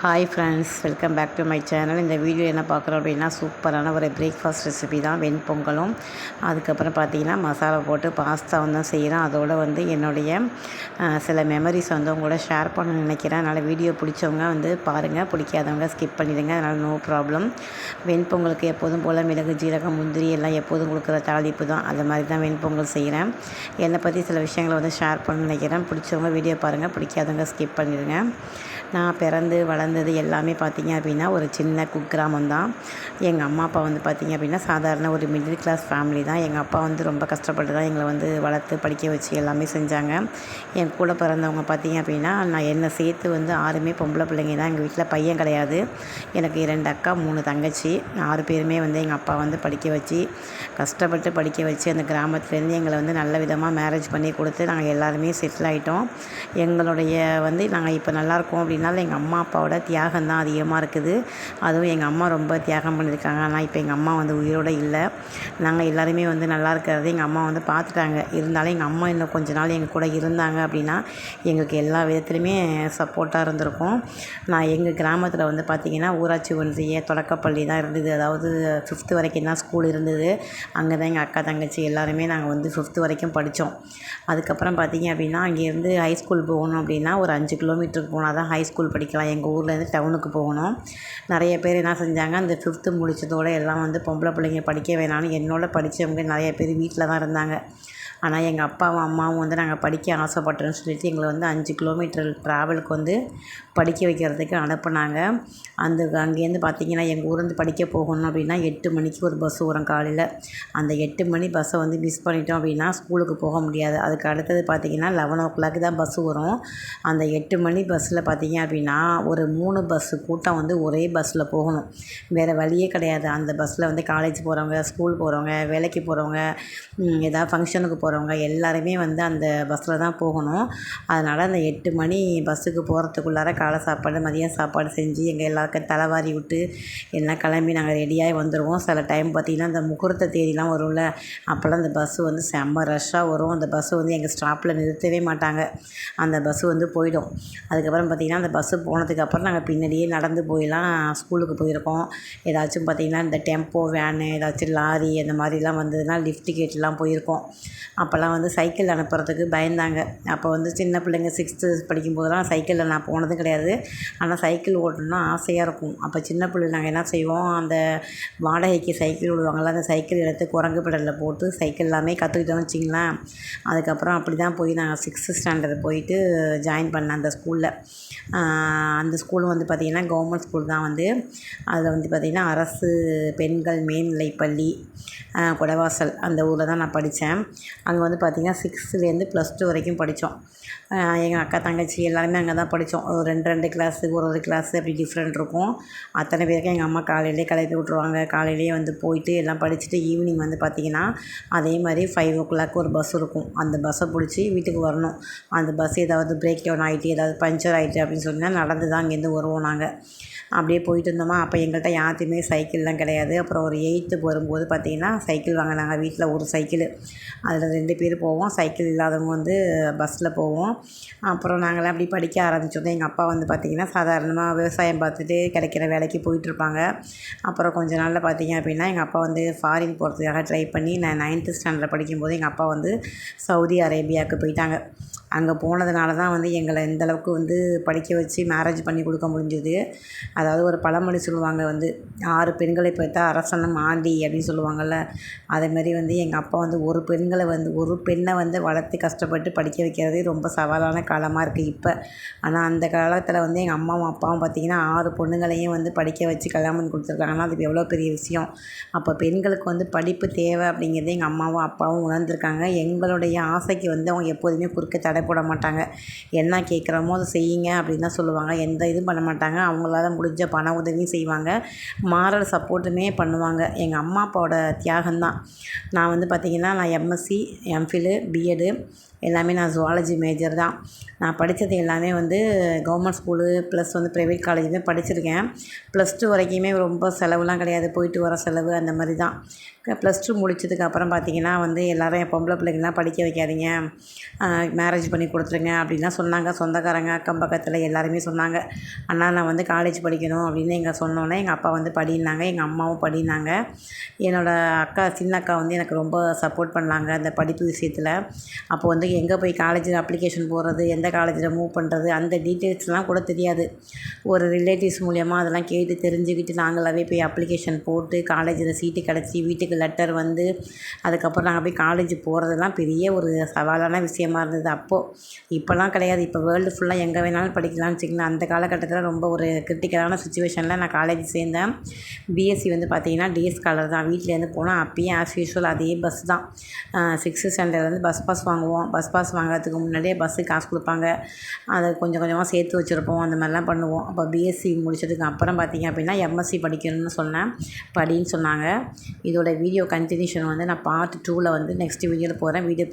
Hi friends welcome back to my channel இந்த video என்ன பார்க்குறோம் அப்படின்னா சூப்பரான ஒரு பிரேக்ஃபாஸ்ட் ரெசிபி தான். வெண்பொங்கலும் அதுக்கப்புறம் பார்த்தீங்கன்னா மசாலா போட்டு பாஸ்தா வந்து செய்கிறேன் அதோடு வந்து என்னுடைய சில மெமரிஸ் வந்து உங்களோட கூட ஷேர் பண்ண நினைக்கிறேன். அதனால் வீடியோ பிடிச்சவங்க வந்து பாருங்கள் பிடிக்காதவங்க ஸ்கிப் பண்ணிடுங்க. அதனால் நோ ப்ராப்ளம் வெண்பொங்கலுக்கு எப்போதும் போல் மிளகு ஜீரகம் முந்திரி எல்லாம் எப்போதும் கொடுக்குற தாளிப்பு தான். அது மாதிரி தான் வெண்பொங்கல் செய்கிறேன் என்னை பற்றி சில விஷயங்களை வந்து ஷேர் பண்ண நினைக்கிறேன். பிடிச்சவங்க வீடியோ பாருங்கள் பிடிக்காதவங்க ஸ்கிப் பண்ணிடுங்க. நான் பிறந்து வளர்ந்தது எல்லாமே பார்த்தீங்க அப்படின்னா ஒரு சின்ன குக்கிராமம் தான். எங்கள் அம்மா அப்பா வந்து பார்த்தீங்க அப்படின்னா சாதாரண ஒரு மிடில் கிளாஸ் ஃபேமிலி தான். எங்கள் அப்பா வந்து ரொம்ப கஷ்டப்பட்டு தான் எங்களை வந்து வளர்த்து படிக்க வச்சு எல்லாமே செஞ்சாங்க. என் கூட பிறந்தவங்க பார்த்தீங்க அப்படின்னா நான் என்னை சேர்த்து வந்து ஆறுமே பொம்பளை பிள்ளைங்க தான். எங்கள் வீட்டில் பையன் கிடையாது. எனக்கு இரண்டு அக்கா மூணு தங்கச்சி. ஆறு பேருமே வந்து எங்கள் அப்பா வந்து படிக்க வச்சு கஷ்டப்பட்டு படிக்க வச்சு அந்த கிராமத்துலேருந்து எங்களை வந்து நல்ல விதமாக மேரேஜ் பண்ணி கொடுத்து நாங்கள் எல்லாருமே செட்டில் ஆகிட்டோம் எங்களுடைய வந்து நாங்கள் இப்போ நல்லாயிருக்கோம் அப்படின்னாலும் எங்கள் அம்மா அப்பாவோட தியாகம் தான் அதிகமாக இருக்குது. அதுவும் எங்கள் அம்மா ரொம்ப தியாகம் பண்ணியிருக்காங்க. ஆனால் இப்போ எங்கள் அம்மா வந்து உயிரோடு இல்லை. நாங்கள் எல்லாருமே வந்து நல்லா இருக்கிறது எங்கள் அம்மா வந்து பார்த்துட்டாங்க இருந்தாலும் எங்கள் அம்மா இன்னும் கொஞ்ச நாள் எங்கள் கூட இருந்தாங்க அப்படின்னா எங்களுக்கு எல்லா விதத்துலையுமே சப்போர்ட்டாக இருந்திருக்கும். நான் எங்கள் கிராமத்தில் வந்து பார்த்திங்கன்னா ஊராட்சி ஒன்றிய தொடக்கப்பள்ளி தான் இருந்தது. அதாவது ஃபிஃப்த்து வரைக்கும் தான் ஸ்கூல் இருந்தது. அங்கே தான் எங்கள் அக்கா தங்கச்சி எல்லாருமே நாங்கள் வந்து ஃபிஃப்த்து வரைக்கும் படித்தோம் அதுக்கப்புறம் பார்த்திங்க அப்படின்னா அங்கேருந்து ஹை ஸ்கூல் போகணும் அப்படின்னா ஒரு அஞ்சு கிலோமீட்டருக்கு போனால் தான் ஹை ஸ்கூல் படிக்கலாம். எங்கள் ஊர்லேருந்து டவுனுக்கு போகணும். நிறைய பேர் என்ன செஞ்சாங்க அந்த ஃபிஃப்த்து முடித்ததோட எல்லாம் வந்து பொம்பளை பிள்ளைங்க படிக்க வேணாம்னு என்னோட படித்தவங்க நிறைய பேர் வீட்டில் தான் இருந்தாங்க. ஆனால் எங்கள் அப்பாவும் அம்மாவும் வந்து நாங்கள் படிக்க ஆசைப்பட்டோன்னு சொல்லிட்டு எங்களை வந்து அஞ்சு கிலோமீட்டர் ட்ராவலுக்கு வந்து படிக்க வைக்கிறதுக்கு அனுப்புனாங்க. அந்த அங்கேருந்து பார்த்திங்கன்னா எங்கள் ஊர்லேருந்து படிக்க போகணும் அப்படின்னா எட்டு மணிக்கு ஒரு பஸ் வரும் காலையில். அந்த எட்டு மணி பஸ்ஸை வந்து மிஸ் பண்ணிட்டோம் அப்படின்னா ஸ்கூலுக்கு போக முடியாது. அதுக்கு அடுத்தது பார்த்திங்கன்னா லெவன் ஓ கிளாக் தான் பஸ்ஸு வரும். அந்த எட்டு மணி பஸ்ஸில் பார்த்திங்க அப்படின்னா ஒரு மூணு பஸ்ஸு கூட்டம் வந்து ஒரே பஸ்ஸில் போகணும். வேறு வழியே கிடையாது. அந்த பஸ்ஸில் வந்து காலேஜ் போகிறவங்க ஸ்கூல் போகிறவங்க வேலைக்கு போகிறவங்க ஏதாவது ஃபங்க்ஷனுக்கு போகிறவங்க எல்லாருமே வந்து அந்த பஸ்ஸில் தான் போகணும். அதனால் அந்த எட்டு மணி பஸ்ஸுக்கு போகிறதுக்குள்ளார காலை சாப்பாடு மதியம் சாப்பாடு செஞ்சு எங்கள் எல்லாருக்கும் தலைவாரி விட்டு எல்லாம் கிளம்பி நாங்கள் ரெடியாகி வந்துடுவோம் சில டைம் பார்த்திங்கன்னா அந்த முகூர்த்த தேதிலாம் வரும்ல. அப்போல்லாம் அந்த பஸ்ஸு வந்து செம்ம ரஷ்ஷாக வரும். அந்த பஸ்ஸு வந்து எங்கள் ஸ்டாப்பில் நிறுத்தவே மாட்டாங்க. அந்த பஸ்ஸு வந்து போயிடும். அதுக்கப்புறம் பார்த்திங்கன்னா அந்த பஸ்ஸு போனதுக்கப்புறம் நாங்கள் பின்னாடியே நடந்து போயெல்லாம் ஸ்கூலுக்கு போயிருக்கோம். ஏதாச்சும் பார்த்திங்கன்னா இந்த டெம்போ வேனு ஏதாச்சும் லாரி அந்த மாதிரிலாம் வந்ததுன்னா லிஃப்ட் கேட்லாம் போயிருக்கோம். அப்போல்லாம் வந்து சைக்கிள் அனுப்புறதுக்கு பயந்தாங்க. அப்போ வந்து சின்ன பிள்ளைங்க சிக்ஸ்த்து படிக்கும்போதெல்லாம் சைக்கிளில் நான் போனதும் கிடையாது. ஆனால் சைக்கிள் ஓட்டணும்னா ஆசையாக இருக்கும். அப்போ சின்ன பிள்ளை நாங்கள் என்ன செய்வோம்? அந்த வாடகைக்கு சைக்கிள் விடுவாங்கள்ல அந்த சைக்கிள் எடுத்து குரங்கு பெடலில் போட்டு சைக்கிள் எல்லாமே கற்றுக்கிட்டோம்னு வச்சிங்களேன் அதுக்கப்புறம் அப்படி தான் போய் நாங்கள் சிக்ஸ்த்து ஸ்டாண்டர்ட் போயிட்டு ஜாயின் பண்ணேன் அந்த ஸ்கூலில் அந்த ஸ்கூல் வந்து பார்த்திங்கன்னா கவர்மெண்ட் ஸ்கூல் தான் வந்து. அதில் வந்து பார்த்திங்கன்னா அரசு பெண்கள் மேல்நிலைப்பள்ளி குடவாசல் அந்த ஊரில் தான் நான் படித்தேன் அங்கே வந்து பார்த்திங்கன்னா சிக்ஸ்த்துலேருந்து ப்ளஸ் டூ வரைக்கும் படித்தோம். எங்கள் அக்கா தங்கச்சி எல்லாருமே அங்கே தான் படித்தோம். ஒரு ரெண்டு ரெண்டு கிளாஸு ஒரு ஒரு கிளாஸு அப்படி டிஃப்ரெண்ட் இருக்கும். அத்தனை பேருக்கும் எங்கள் அம்மா காலையிலே கிளப்பி விட்ருவாங்க காலையிலேயே வந்து போயிட்டு எல்லாம் படிச்சுட்டு ஈவினிங் வந்து பார்த்திங்கன்னா அதே மாதிரி ஃபைவ் ஓ கிளாக் ஒரு பஸ் இருக்கும். அந்த பஸ்ஸை பிடிச்சி வீட்டுக்கு வரணும். அந்த பஸ் ஏதாவது பிரேக் டவுன் ஆகிட்டு ஏதாவது பஞ்சர் ஆகிட்டு அப்படின்னு சொன்னால் நடந்து தான் அங்கேருந்து வருவோம் நாங்கள் அப்படியே போயிட்டு இருந்தோமா. அப்போ எங்கள்கிட்ட யார்த்தையுமே சைக்கிள்லாம் கிடையாது. அப்புறம் ஒரு எயித்து வரும்போது பார்த்திங்கன்னா சைக்கிள் வாங்கினாங்க. வீட்டில் ஒரு சைக்கிள் அதில் ரெண்டு பேர் போவோம். சைக்கிள் இல்லாதவங்க வந்து பஸ்ஸில் போவோம். அப்புறம் நாங்களாம் அப்படி படிக்க ஆரம்பித்தோம் எங்கள் அப்பா வந்து பார்த்திங்கன்னா சாதாரணமாக விவசாயம் பார்த்துட்டு கிடைக்கிற வேலைக்கு போயிட்டுருப்பாங்க. அப்புறம் கொஞ்ச நாளில் பார்த்திங்க அப்படின்னா எங்கள் அப்பா வந்து ஃபாரின் போகிறதுக்காக ட்ரை பண்ணி நான் நைன்த்து ஸ்டாண்டர்ட் படிக்கும்போது எங்கள் அப்பா வந்து சவுதி அரேபியாவுக்கு போயிட்டாங்க. அங்கே போனதுனால தான் வந்து எங்களை இந்தளவுக்கு வந்து படிக்க வச்சு மேரேஜ் பண்ணி கொடுக்க முடிஞ்சுது. அதாவது ஒரு பழமொழி சொல்லுவாங்க வந்து ஆறு பெண்களை பெற்றா அரசனும் ஆண்டி அப்படின்னு சொல்லுவாங்கள்ல அதேமாரி வந்து எங்கள் அப்பா வந்து ஒரு பெண்களை வந்து ஒரு பெண்ணை வந்து வளர்த்து கஷ்டப்பட்டு படிக்க வைக்கிறதே ரொம்ப சவாலான காலமாக இருக்குது இப்போ. ஆனால் அந்த காலத்தில் வந்து எங்கள் அம்மாவும் அப்பாவும் பார்த்திங்கன்னா ஆறு பொண்ணுங்களையும் வந்து படிக்க வச்சு கல்யாணம் பண்ணி கொடுத்துருக்காங்கன்னா அது எவ்வளோ பெரிய விஷயம். அப்போ பெண்களுக்கு வந்து படிப்பு தேவை அப்படிங்கிறது எங்கள் அம்மாவும் அப்பாவும் உணர்ந்திருக்காங்க. எங்களுடைய ஆசைக்கு வந்து அவங்க எப்போதுமே குறுக்க தடை போட மாட்டாங்க என்ன கேட்குறோமோ அதை செய்யுங்க அப்படின்னு தான் சொல்லுவாங்க. எந்த இதுவும் பண்ண மாட்டாங்க. அவங்களால முடிஞ்ச பண உதவியும் செய்வாங்க. மாரல் சப்போர்ட்டுமே பண்ணுவாங்க. எங்கள் அம்மா அப்பாவோட தியாகம்தான் நான் வந்து பார்த்திங்கன்னா நான் எம்எஸ்சி எம்ஃபிலு பிஎடு எல்லாமே நான் ஜுவாலஜி மேஜர் தான். நான் படித்தது எல்லாமே வந்து கவர்மெண்ட் ஸ்கூலு ப்ளஸ் வந்து ப்ரைவேட் காலேஜுமே படிச்சிருக்கேன். ப்ளஸ் டூ வரைக்குமே ரொம்ப செலவுலாம் கிடையாது. போயிட்டு வர செலவு அந்த மாதிரி தான். ப்ளஸ் டூ முடிச்சதுக்கப்புறம் பார்த்திங்கன்னா பார்த்தீங்கன்னா வந்து எல்லோரும் என் பொம்பளை பிள்ளைங்களாம் படிக்க வைக்காதீங்க. மேரேஜ் பண்ணி கொடுத்துருங்க அப்படின்லாம் சொன்னாங்க. சொந்தக்காரங்க அக்கம் பக்கத்தில் எல்லாருமே சொன்னாங்க. அண்ணா நான் வந்து காலேஜ் படிக்கணும் அப்படின்னு எங்கள் சொன்னோன்னே எங்கள் அப்பா வந்து படினாங்க. எங்கள் அம்மாவும் படினாங்க. என்னோடய அக்கா சின்ன அக்கா வந்து எனக்கு ரொம்ப சப்போர்ட் பண்ணாங்க அந்த படிப்பு விஷயத்தில். அப்போ வந்து எங்கே போய் காலேஜில் அப்ளிகேஷன் போடுறது எந்த காலேஜில் மூவ் பண்ணுறது அந்த டீட்டெயில்ஸ்லாம் கூட தெரியாது. ஒரு ரிலேட்டிவ்ஸ் மூலியமாக அதெல்லாம் கேட்டு தெரிஞ்சுக்கிட்டு நாங்களாகவே போய் அப்ளிகேஷன் போட்டு காலேஜில் சீட்டு கிடச்சி வீட்டுக்கு லெட்டர் வந்து அதுக்கப்புறம் நாங்கள் போய் காலேஜ் போகிறதெல்லாம் பெரிய ஒரு சவாலான விஷயமா இருந்தது. அப்போது இப்போல்லாம் கிடையாது. இப்போ வேர்ல்டு ஃபுல்லாக எங்கே வேணாலும் படிக்கலாம்னு வச்சுக்கலாம் அந்த காலகட்டத்தில் ரொம்ப ஒரு கிரிட்டிக்கலான சுச்சுவேஷனில் நான் காலேஜ் சேர்ந்தேன். பிஎஸ்சி வந்து பார்த்தீங்கன்னா டிஎஸ் காலர் தான். வீட்டிலேருந்து போனால் அப்பயும் ஆஸ் யூஷுவல் அதே பஸ் தான். சிக்ஸ்த்து ஸ்டாண்டர்ட்லேருந்து பஸ் பாஸ் வாங்குவோம். பஸ் பாஸ் வாங்குறதுக்கு முன்னாடியே பஸ்ஸுக்கு காசு கொடுப்பாங்க. அதை கொஞ்சம் கொஞ்சமாக சேர்த்து வச்சுருப்போம். அந்த மாதிரிலாம் பண்ணுவோம். அப்போ பிஎஸ்சி முடிச்சதுக்கு அப்புறம் பார்த்திங்க அப்படின்னா எம்எஸ்சி படிக்கணும்னு சொன்னேன். படின்னு சொன்னாங்க. இதோட வீடியோ கண்டினியூஷன் வந்து நான் பார்ட் டூவில் வந்து நெக்ஸ்ட் வீடியோவில் போகிறேன் வீடியோ